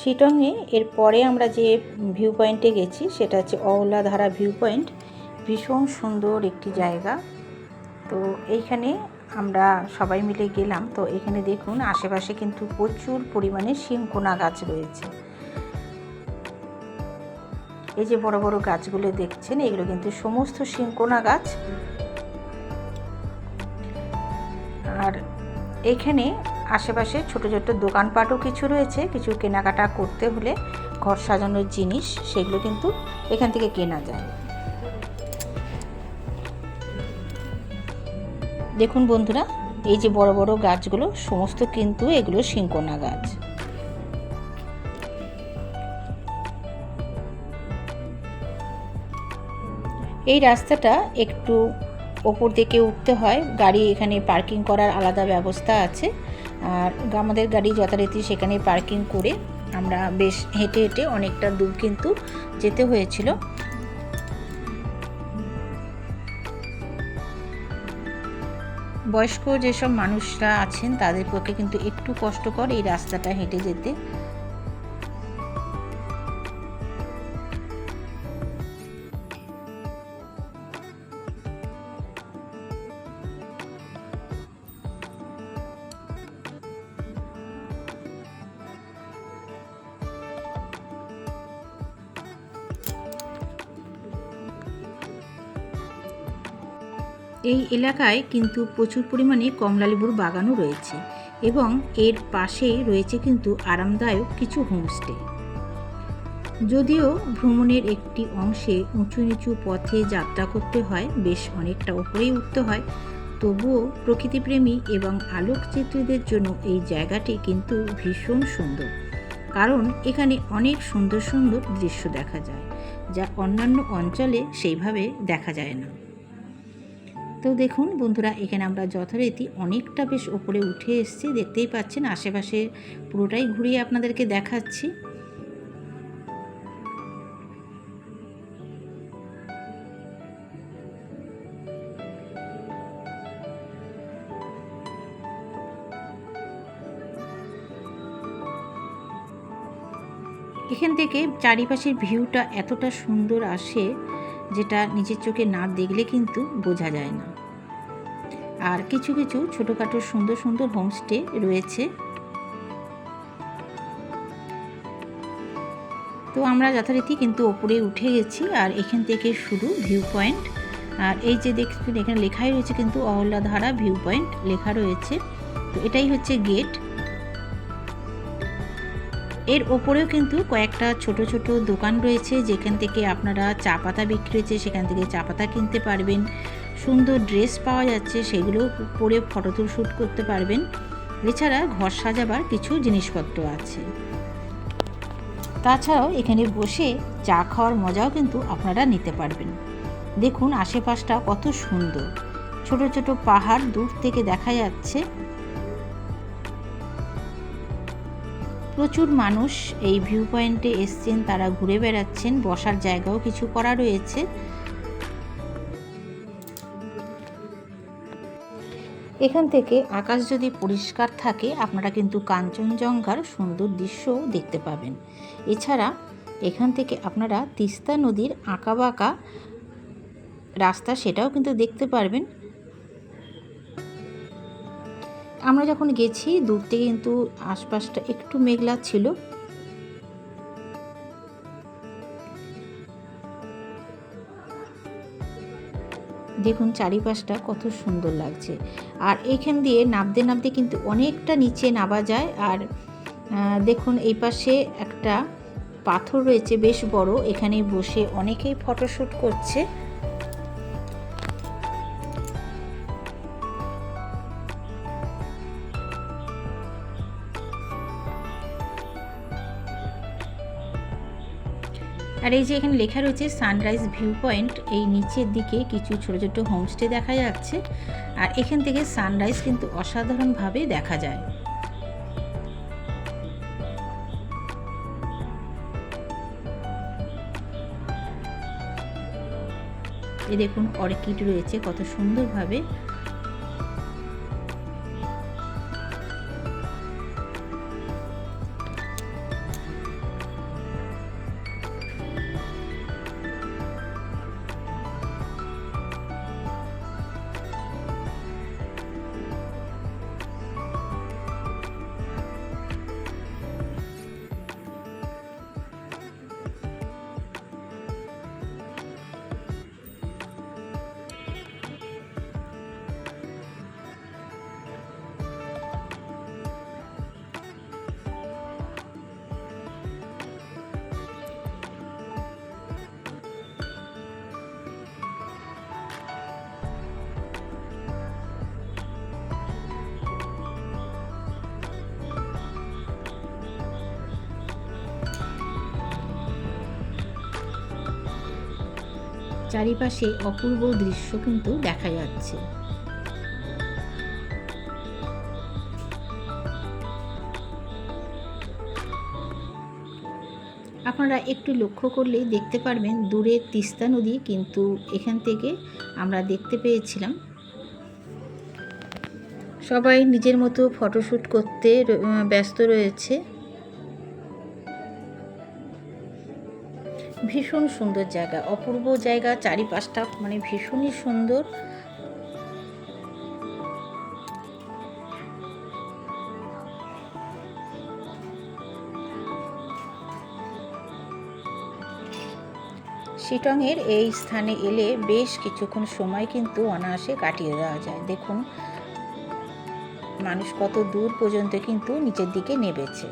শিটংয়ে এরপরে আমরা যে ভিউ পয়েন্টে গেছি, সেটা হচ্ছে অওলাধারা ভিউ পয়েন্ট ভীষণ সুন্দর একটি জায়গা। তো এইখানে আমরা সবাই মিলে গেলাম। তো এখানে দেখুন, আশেপাশে কিন্তু প্রচুর পরিমাণে শিংকোনা গাছ রয়েছে। এই যে বড় বড় গাছগুলো দেখছেন, এগুলো কিন্তু সমস্ত শিংকোনা গাছ। আর এখানে আশেপাশে ছোট ছোট দোকানপাটও কিছু রয়েছে, কিছু কেনাকাটা করতে হলে ঘর সাজানোর জিনিস সেগুলো কিন্তু এখান থেকে কেনা যায়। দেখুন বন্ধুরা, এই যে বড় বড় গাছগুলো, সমস্ত কিন্তু এগুলো শিংকোনা গাছ। এই রাস্তাটা একটু ওপর দিকে উঠতে হয়, গাড়ি এখানে পার্কিং করার আলাদা ব্যবস্থা আছে। আর আমাদের গাড়ি যথারীতি সেখানে পার্কিং করে আমরা বেশ হেঁটে হেঁটে অনেকটা দূর কিন্তু যেতে হয়েছিল। বয়স্ক যেসব মানুষরা আছেন তাদের পক্ষে কিন্তু একটু কষ্টকর এই রাস্তাটা হেঁটে যেতে। এই এলাকায় কিন্তু প্রচুর পরিমাণে কমলালেবুর বাগানও রয়েছে এবং এর পাশেই রয়েছে কিন্তু আরামদায়ক কিছু হোমস্টে। যদিও ভ্রমণের একটি অংশে উঁচু নিচু পথে যাত্রা করতে হয়, বেশ অনেকটা ওপরেই উঠতে হয়, তবুও প্রকৃতিপ্রেমী এবং আলোকচিত্রীদের জন্য এই জায়গাটি কিন্তু ভীষণ সুন্দর। কারণ এখানে অনেক সুন্দর সুন্দর দৃশ্য দেখা যায়, যা অন্যান্য অঞ্চলে সেইভাবে দেখা যায় না। তো দেখুন বন্ধুরা, এখানে আমরা যথারীতি অনেকটা বেশ ওপরে উঠে এসেছি, দেখতেই পাচ্ছেন আশেপাশে পুরোটাই ঘুরিয়ে আপনাদেরকে দেখাচ্ছি। এখান থেকে চারিপাশের ভিউটা এতটা সুন্দর আসে যেটা নিজের চোখে না দেখলে কিন্তু বোঝা যায় না। আর কিছু কিছু ছোটোখাটো সুন্দর সুন্দর হোমস্টে রয়েছে। তো আমরা যথারীতি কিন্তু ওপরে উঠে গেছি আর এখান থেকে শুরু ভিউ পয়েন্ট আর এই যে দেখছেন এখানে লেখাই রয়েছে কিন্তু অহল্লাধারা ভিউ পয়েন্ট লেখা রয়েছে। তো এটাই হচ্ছে গেট এর ওপরেও কিন্তু কয়েকটা ছোট ছোট দোকান রয়েছে, যেখান থেকে আপনারা চা পাতা বিক্রি হয়েছে সেখান থেকে চা পাতা কিনতে পারবেন। সুন্দর ড্রেস পাওয়া যাচ্ছে, সেগুলো পরে ফটো তুল শ্যুট করতে পারবেন। এছাড়া ঘর সাজাবার কিছু জিনিসপত্র আছে। তাছাড়াও এখানে বসে চা খাওয়ার মজাও কিন্তু আপনারা নিতে পারবেন। দেখুন আশেপাশটা কত সুন্দর। ছোট ছোট পাহাড় দূর থেকে দেখা যাচ্ছে। প্রচুর মানুষ এই ভিউ পয়েন্টে এসছেন, তারা ঘুরে বেড়াচ্ছেন, বসার জায়গাও কিছু করা রয়েছে। এখান থেকে আকাশ যদি পরিষ্কার থাকে, আপনারা কিন্তু কাঞ্চনজঙ্ঘার সুন্দর দৃশ্যও দেখতে পাবেন। এছাড়া এখান থেকে আপনারা তিস্তা নদীর আঁকাবাঁকা রাস্তা সেটাও কিন্তু দেখতে পারবেন। আমরা যখন গেছি, দূর থেকে কিন্তু আশপাশটা একটু মেঘলা ছিল। দেখুন চারিপাশটা কত সুন্দর লাগছে। আর এইখান দিয়ে নামতে নামতে কিন্তু অনেকটা নিচে নামা যায়। আর দেখুন এই পাশে একটা পাথর রয়েছে, বেশ বড়। এখানে বসে অনেকেই ফটোশ্যুট করছে। আর এই যে এখানে লেখা রয়েছে সানরাইজ ভিউ পয়েন্ট এই নিচের দিকে কিছু ছোট ছোট হোমস্টে দেখা যাচ্ছে। আর এখান থেকে সানরাইজ কিন্তু অসাধারণভাবে দেখা যায়। এ দেখুন অর্কিড রয়েছে, কত সুন্দরভাবে চারিপাশে অপূর্ব দৃশ্য কিন্তু দেখা যাচ্ছে। আপনারা একটু লক্ষ্য করলেই দেখতে পারবেন, দূরে তিস্তা নদী কিন্তু এখান থেকে আমরা দেখতে পেয়েছিলাম। সবাই নিজের মতো ফটোশ্যুট করতে ব্যস্ত রয়েছে। ভীষণ সুন্দর জায়গা, অপূর্ব জায়গা, চারিপাশটা মানে ভীষণই সুন্দর। শিটংয়ের এই স্থানে এলে বেশ কিছুক্ষণ সময় কিন্তু অনায়াসে কাটিয়ে দেওয়া যায়। দেখুন, মানুষ কত দূর পর্যন্ত কিন্তু নিচের দিকে নেবেছে